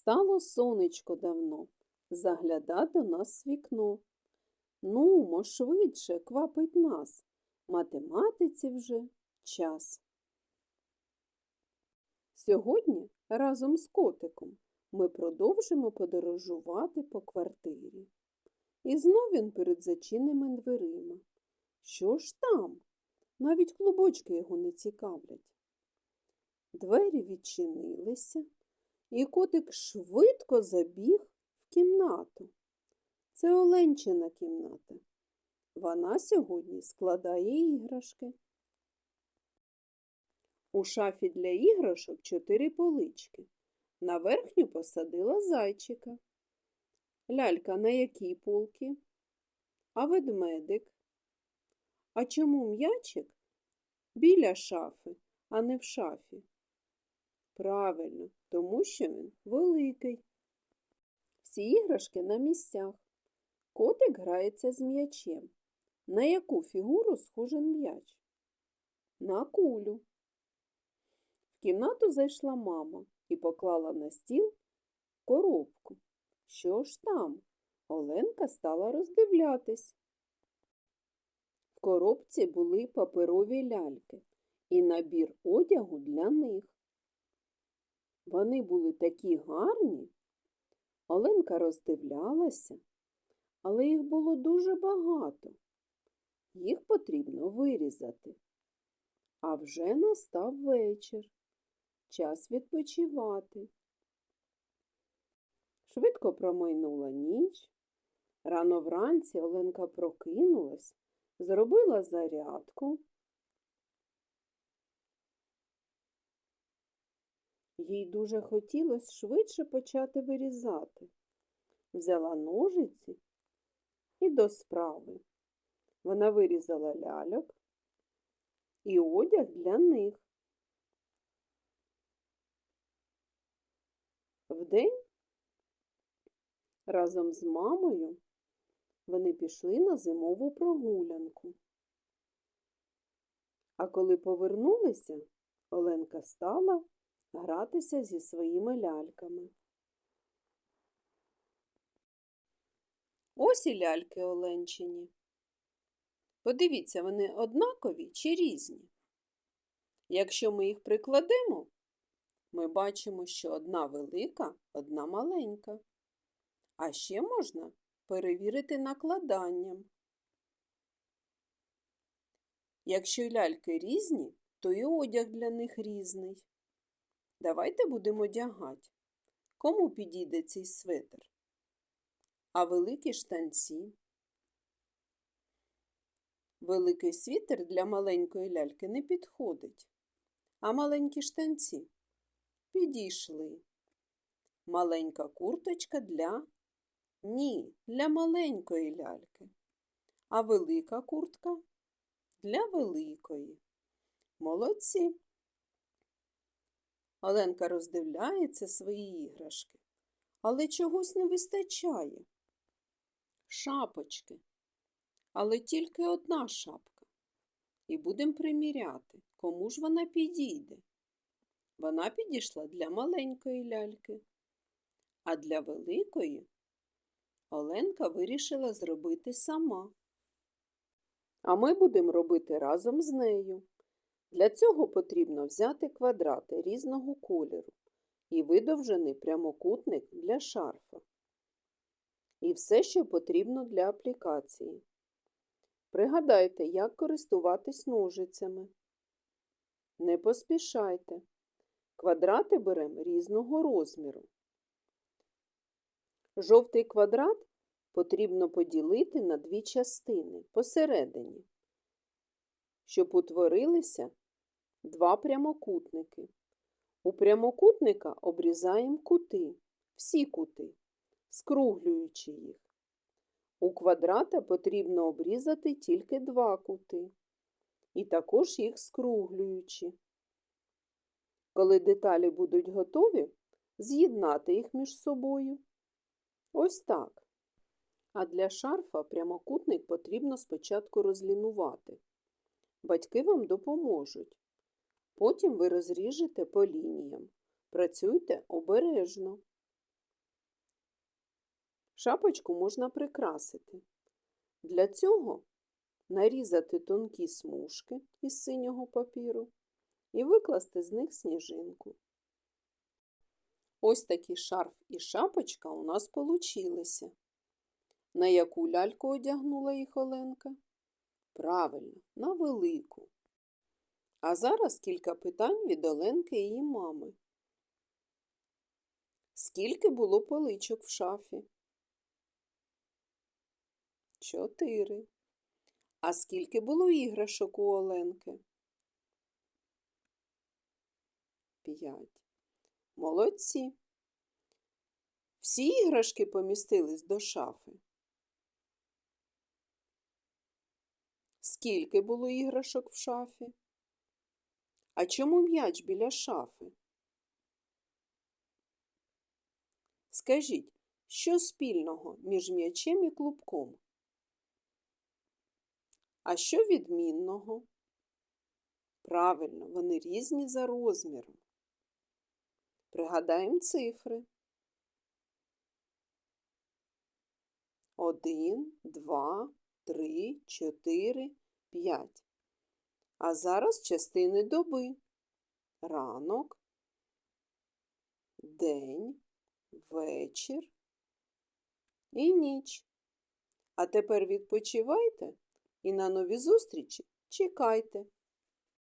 Встало сонечко давно, загляда до нас в вікно. Нумо, швидше, квапить нас, математиці вже час. Сьогодні разом з котиком ми продовжимо подорожувати по квартирі. І знов він перед зачиненими дверима. Що ж там? Навіть клубочки його не цікавлять. Двері відчинилися, і котик швидко забіг в кімнату. Це Оленчина кімната. Вона сьогодні складає іграшки. У шафі для іграшок чотири полички. На верхню посадила зайчика. Лялька на якій полки? А ведмедик? А чому м'ячик біля шафи, а не в шафі? Правильно, тому що він великий. Всі іграшки на місцях. Котик грається з м'ячем. На яку фігуру схожий м'яч? На кулю. В кімнату зайшла мама і поклала на стіл коробку. Що ж там? Оленка стала роздивлятись. В коробці були паперові ляльки і набір одягу для них. Вони були такі гарні. Оленка роздивлялася, але їх було дуже багато. Їх потрібно вирізати. А вже настав вечір. Час відпочивати. Швидко промайнула ніч. Рано вранці Оленка прокинулась, зробила зарядку. Їй дуже хотілося швидше почати вирізати. Взяла ножиці і до справи. Вона вирізала ляльок і одяг для них. Вдень разом з мамою вони пішли на зимову прогулянку. А коли повернулися, Оленка стала гратися зі своїми ляльками. Ось і ляльки Оленчині. Подивіться, вони однакові чи різні. Якщо ми їх прикладемо, ми бачимо, що одна велика, одна маленька. А ще можна перевірити накладанням. Якщо ляльки різні, то і одяг для них різний. Давайте будемо одягати. Кому підійде цей светр? А великі штанці? Великий світер для маленької ляльки не підходить, а маленькі штанці підійшли. Маленька курточка для ні, для маленької ляльки, а велика куртка для великої. Молодці. Оленка роздивляється свої іграшки, але чогось не вистачає. Шапочки, але тільки одна шапка. І будемо приміряти, кому ж вона підійде. Вона підійшла для маленької ляльки, а для великої Оленка вирішила зробити сама. А ми будемо робити разом з нею. Для цього потрібно взяти квадрати різного кольору і видовжений прямокутник для шарфа. І все, що потрібно для аплікації. Пригадайте, як користуватись ножицями. Не поспішайте. Квадрати беремо різного розміру. Жовтий квадрат потрібно поділити на дві частини посередині, щоб утворилися два прямокутники. У прямокутника обрізаємо кути, всі кути, скруглюючи їх. У квадрата потрібно обрізати тільки два кути, і також їх скруглюючи. Коли деталі будуть готові, з'єднати їх між собою. Ось так. А для шарфа прямокутник потрібно спочатку розлінувати. Батьки вам допоможуть. Потім ви розріжете по лініям. Працюйте обережно. Шапочку можна прикрасити. Для цього нарізати тонкі смужки із синього папіру і викласти з них сніжинку. Ось такий шарф і шапочка у нас получилися. На яку ляльку одягнула їх Оленка? Правильно, на велику. А зараз кілька питань від Оленки і її мами. Скільки було поличок в шафі? Чотири. А скільки було іграшок у Оленки? П'ять. Молодці. Всі іграшки помістились до шафи. Скільки було іграшок в шафі? А чому м'яч біля шафи? Скажіть, що спільного між м'ячем і клубком? А що відмінного? Правильно, вони різні за розміром. Пригадаємо цифри. Один, два, три, чотири, п'ять. А зараз частини доби. Ранок, день, вечір і ніч. А тепер відпочивайте і на нові зустрічі чекайте.